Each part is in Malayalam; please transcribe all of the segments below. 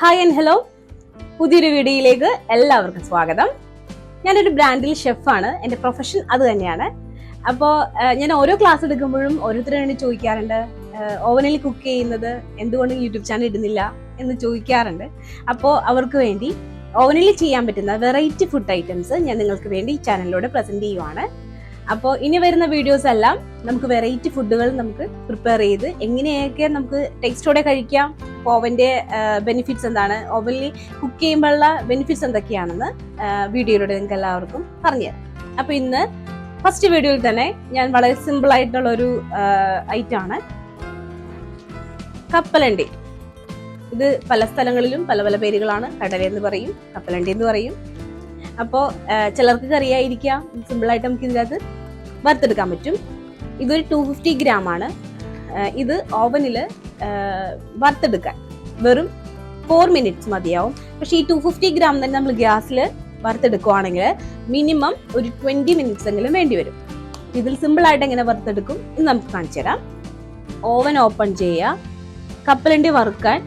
ഹായ് ആൻഡ് ഹലോ പുതിയൊരു വീഡിയോയിലേക്ക് എല്ലാവർക്കും സ്വാഗതം. ഞാനൊരു ബ്രാൻഡിൽ ഷെഫാണ് എന്റെ പ്രൊഫഷൻ അത് തന്നെയാണ്. അപ്പോൾ ഞാൻ ഓരോ ക്ലാസ് എടുക്കുമ്പോഴും ഓരോരുത്തരും വേണ്ടി ചോദിക്കാറുണ്ട്. ഓവനിൽ കുക്ക് ചെയ്യുന്നത് എന്തുകൊണ്ട് യൂട്യൂബ് ചാനൽ ഇടുന്നില്ല എന്ന് ചോദിക്കാറുണ്ട്. അപ്പോൾ അവർക്ക് വേണ്ടി ഓവനിൽ ചെയ്യാൻ പറ്റുന്ന വെറൈറ്റി ഫുഡ് ഐറ്റംസ് ഞാൻ നിങ്ങൾക്ക് വേണ്ടി ഈ ചാനലിലൂടെ പ്രസന്റ് ചെയ്യുവാണ്. അപ്പോൾ ഇനി വരുന്ന വീഡിയോസ് എല്ലാം നമുക്ക് വെറൈറ്റി ഫുഡുകൾ നമുക്ക് പ്രിപ്പയർ ചെയ്ത് എങ്ങനെയൊക്കെ നമുക്ക് ടേസ്റ്റോടെ കഴിക്കാം ഓവന്റെ ബെനിഫിറ്റ്സ് എന്താണ്? ഓവനിൽ കുക്ക് ചെയ്യുമ്പോഴുള്ള ബെനിഫിറ്റ്സ് എന്തൊക്കെയാണെന്ന് വീഡിയോയിലൂടെ നിങ്ങൾക്ക് എല്ലാവർക്കും പറഞ്ഞുതരാം അപ്പോൾ ഇന്ന് ഫസ്റ്റ് വീഡിയോയിൽ തന്നെ ഞാൻ വളരെ സിമ്പിൾ ആയിട്ടുള്ള ഒരു ഐറ്റം ആണ്. കപ്പലണ്ടി. ഇത് പല സ്ഥലങ്ങളിലും പല പല പേരുകളാണ്. കടല എന്ന് പറയും കപ്പലണ്ടി എന്ന് പറയും. അപ്പോൾ ചിലർക്ക് കറിയായിരിക്കാം. സിമ്പിളായിട്ട് നമുക്ക് ഇതിനകത്ത് വറുത്തെടുക്കാൻ പറ്റും. ഇതൊരു ടു ഫിഫ്റ്റി ഗ്രാം ആണ്. ഇത് ഓവനിൽ വറുത്തെടുക്കാൻ. വെറും ഫോർ മിനിറ്റ്സ് മതിയാവും. പക്ഷേ ഈ ടു ഫിഫ്റ്റി ഗ്രാം തന്നെ നമ്മൾ ഗ്യാസിൽ വറുത്തെടുക്കുവാണെങ്കിൽ മിനിമം ഒരു ട്വന്റി മിനിറ്റ്സ് എങ്കിലും വേണ്ടി വരും. ഇതിൽ സിമ്പിൾ ആയിട്ട് എങ്ങനെ വറുത്തെടുക്കും? ഇത് നമുക്ക് കാണിച്ചു തരാം. ഓവൻ ഓപ്പൺ ചെയ്യുക. കപ്പലണ്ടി വറുക്കാൻ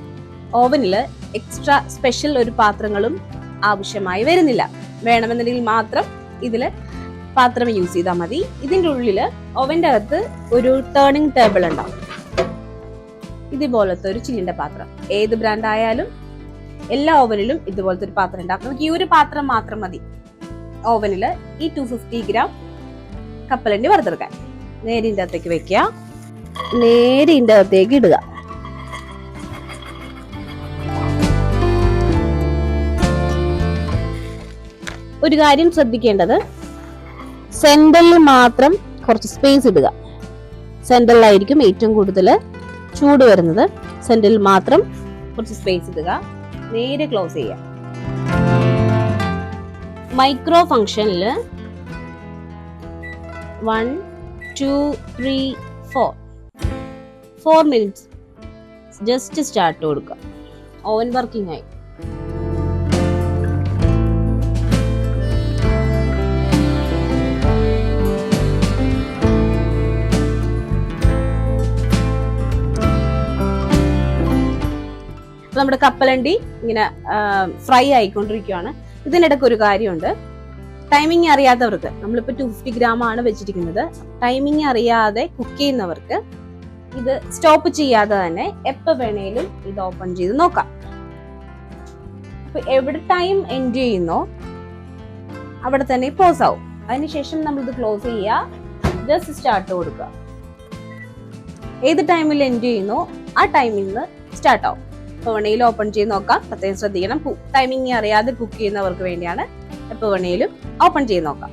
ഓവനിൽ എക്സ്ട്രാ സ്പെഷ്യൽ ഒരു പാത്രങ്ങളും ആവശ്യമായി വരുന്നില്ല. വേണമെന്നുണ്ടെങ്കിൽ മാത്രം ഇതിൽ പാത്രം യൂസ് ചെയ്താൽ മതി. ഇതിന്റെ ഉള്ളിൽ ഓവന്റെ അകത്ത് ഒരു ടേണിംഗ് ടേബിൾ ഉണ്ടാവും. ഇതുപോലത്തെ ഒരു ചില്ലിന്റെ പാത്രം. ഏത് ബ്രാൻഡ് ആയാലും എല്ലാ ഓവനിലും ഇതുപോലത്തെ ഒരു പാത്രം ഉണ്ടാക്കും. നമുക്ക് ഈ ഒരു പാത്രം മാത്രം മതി. ഓവനിൽ ഈ ടു ഫിഫ്റ്റി ഗ്രാം കപ്പലണ്ടി വറുത്തെടുക്കാൻ. നേരിന്റെ അകത്തേക്ക് വെക്കുക. നേരിന്റെ അകത്തേക്ക് ഇടുക. ഒരു കാര്യം ശ്രദ്ധിക്കേണ്ടത് സെന്ററിൽ മാത്രം കുറച്ച് സ്പേസ് ഇടുക. സെന്ററിലായിരിക്കും ഏറ്റവും കൂടുതൽ ചൂട് വരുന്നത് സെന്ററിൽ മാത്രം കുറച്ച് സ്പേസ് ഇടുക. നേരെ ക്ലോസ് ചെയ്യുക. മൈക്രോ ഫംഗ്ഷനിൽ one two three four four minutes just start കൊടുക്കുക. ഓവൻ വർക്കിംഗ് ആയി. അപ്പൊ നമ്മുടെ കപ്പലണ്ടി ഇങ്ങനെ ഫ്രൈ ആയിക്കൊണ്ടിരിക്കുകയാണ് ഇതിനിടയ്ക്ക് ഒരു കാര്യമുണ്ട്. ടൈമിംഗ് അറിയാത്തവർക്ക് നമ്മളിപ്പോൾ ടു ഫിഫ്റ്റി ഗ്രാം ആണ് വെച്ചിരിക്കുന്നത്. ടൈമിംഗ് അറിയാതെ കുക്ക് ചെയ്യുന്നവർക്ക് ഇത് സ്റ്റോപ്പ് ചെയ്യാതെ തന്നെ എപ്പോൾ വേണേലും ഇത് ഓപ്പൺ ചെയ്ത് നോക്കാം. അപ്പൊ എവിടെ ടൈം എൻഡ് ചെയ്യുന്നോ അവിടെ തന്നെ പോസ് ആവും. അതിനുശേഷം നമ്മൾ ഇത് ക്ലോസ് ചെയ്യുക ജസ്റ്റ് സ്റ്റാർട്ട് കൊടുക്കുക. ഏത് ടൈമിൽ എൻഡ് ചെയ്യുന്നോ ആ ടൈമിൽ നിന്ന് സ്റ്റാർട്ട് ആവും. വേണേലും ഓപ്പൺ ചെയ്ത് നോക്കാം. പ്രത്യേകം ശ്രദ്ധിക്കണം. ടൈമിംഗ് അറിയാതെ കുക്ക് ചെയ്യുന്നവർക്ക് വേണ്ടിയാണ് വേണേലും ഓപ്പൺ ചെയ്ത് നോക്കാം.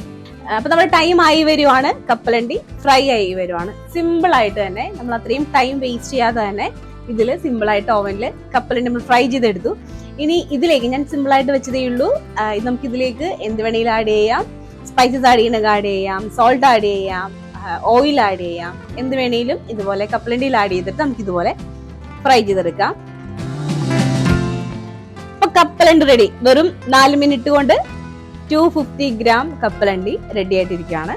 അപ്പൊ നമ്മൾ ടൈം ആയി വരുവാണ്. കപ്പലണ്ടി ഫ്രൈ ആയി വരുവാണ്. സിമ്പിൾ ആയിട്ട് തന്നെ നമ്മൾ അത്രയും ടൈം വേസ്റ്റ് ചെയ്യാതെ തന്നെ ഇതിൽ സിമ്പിൾ ആയിട്ട് ഓവനിൽ കപ്പലണ്ടി നമ്മൾ ഫ്രൈ ചെയ്തെടുത്തു. ഇനി ഇതിലേക്ക് ഞാൻ സിമ്പിൾ ആയിട്ട് വെച്ചതേ ഉള്ളൂ. നമുക്ക് ഇതിലേക്ക് എന്ത് വേണേലും ആഡ് ചെയ്യാം. സ്പൈസസ് ആഡ് ചെയ്യണമെങ്കിൽ ആഡ് ചെയ്യാം. സോൾട്ട് ആഡ് ചെയ്യാം. ഓയിൽ ആഡ് ചെയ്യാം. എന്ത് വേണേലും ഇതുപോലെ കപ്പലണ്ടിയിൽ ആഡ് ചെയ്തിട്ട് നമുക്ക് ഇതുപോലെ ഫ്രൈ ചെയ്തെടുക്കാം. കപ്പലണ്ടി റെഡി വെറും നാല് മിനിറ്റ് കൊണ്ട് ടു ഫിഫ്റ്റി ഗ്രാം കപ്പലണ്ടി റെഡി ആയിട്ടിരിക്കുകയാണ്.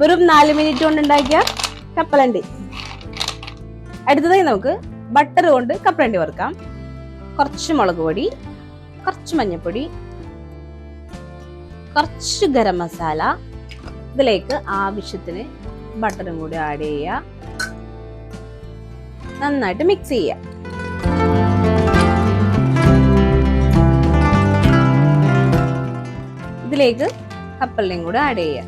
വെറും നാല് മിനിറ്റ് കൊണ്ട് ഉണ്ടാക്കിയ കപ്പലണ്ടി. അടുത്തതായി നമുക്ക് ബട്ടർ കൊണ്ട് കപ്പലണ്ടി വറുക്കാം. കുറച്ച് മുളക് പൊടി കുറച്ച് മഞ്ഞൾപ്പൊടി കുറച്ച് ഗരം മസാല ഇതിലേക്ക് ആവശ്യത്തിന് ബട്ടറും കൂടി ആഡ് ചെയ്യുക. നന്നായിട്ട് മിക്സ് ചെയ്യുക. ഇതിലേക്ക് കപ്പലിനെയും കൂടെ ആഡ് ചെയ്യുക.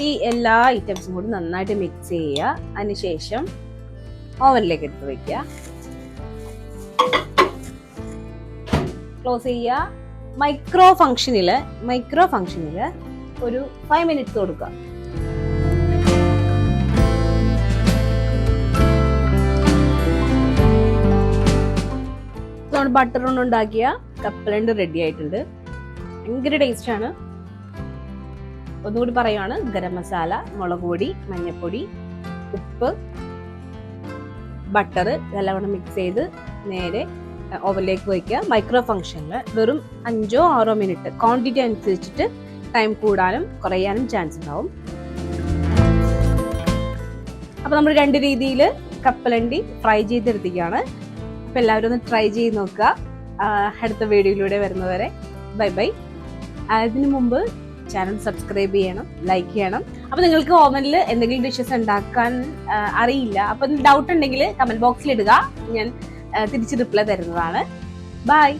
ഈ എല്ലാ ഐറ്റംസും കൂടി നന്നായിട്ട് മിക്സ് ചെയ്യുക. അതിനുശേഷം ഓവനിലേക്ക് എടുത്ത് വെക്കുക. ക്ലോസ് ചെയ്യുക. മൈക്രോ ഫംഗ്ഷനിൽ മൈക്രോ ഫംഗ്ഷനിൽ ഒരു ഫൈവ് മിനിറ്റ്സ് കൊടുക്കുക. നമ്മൾ ബട്ടർ ഉണ്ടാക്കിയ കപ്പലണ്ട് റെഡി ആയിട്ടുണ്ട്. ഭയങ്കര ടേസ്റ്റ് ആണ്. ഒന്നുകൂടി പറയുവാണ് ഗരം മസാല മുളക് പൊടി മഞ്ഞൾപ്പൊടി ഉപ്പ് ബട്ടർ നല്ലവണ്ണം മിക്സ് ചെയ്ത് നേരെ ഓവനിലേക്ക് വയ്ക്കുക. മൈക്രോ ഫംഗ്ഷനിൽ വെറും അഞ്ചോ ആറോ മിനിറ്റ് ക്വാണ്ടിറ്റി അനുസരിച്ചിട്ട് ടൈം കൂടാനും കുറയാനും ചാൻസ് ഉണ്ടാവും. അപ്പോൾ നമ്മൾ രണ്ട് രീതിയിൽ കപ്പലണ്ടി ഫ്രൈ ചെയ്തെടുത്തിരിക്കുകയാണ്. അപ്പോൾ എല്ലാവരും ഒന്ന് ട്രൈ ചെയ്ത് നോക്കുക. അടുത്ത വീഡിയോയിലൂടെ വരുന്നവരെ. ബൈ ബൈ അതിനു മുമ്പ് ചാനൽ സബ്സ്ക്രൈബ് ചെയ്യണം ലൈക്ക് ചെയ്യണം. അപ്പോൾ നിങ്ങൾക്ക് ഓവനിൽ എന്തെങ്കിലും ഡിഷസ് ഉണ്ടാക്കാൻ അറിയില്ല. അപ്പം ഡൗട്ട് ഉണ്ടെങ്കിൽ കമന്റ് ബോക്സിൽ ഇടുക. ഞാൻ തിരിച്ച് റിപ്ലൈ തരുന്നതാണ്. ബൈ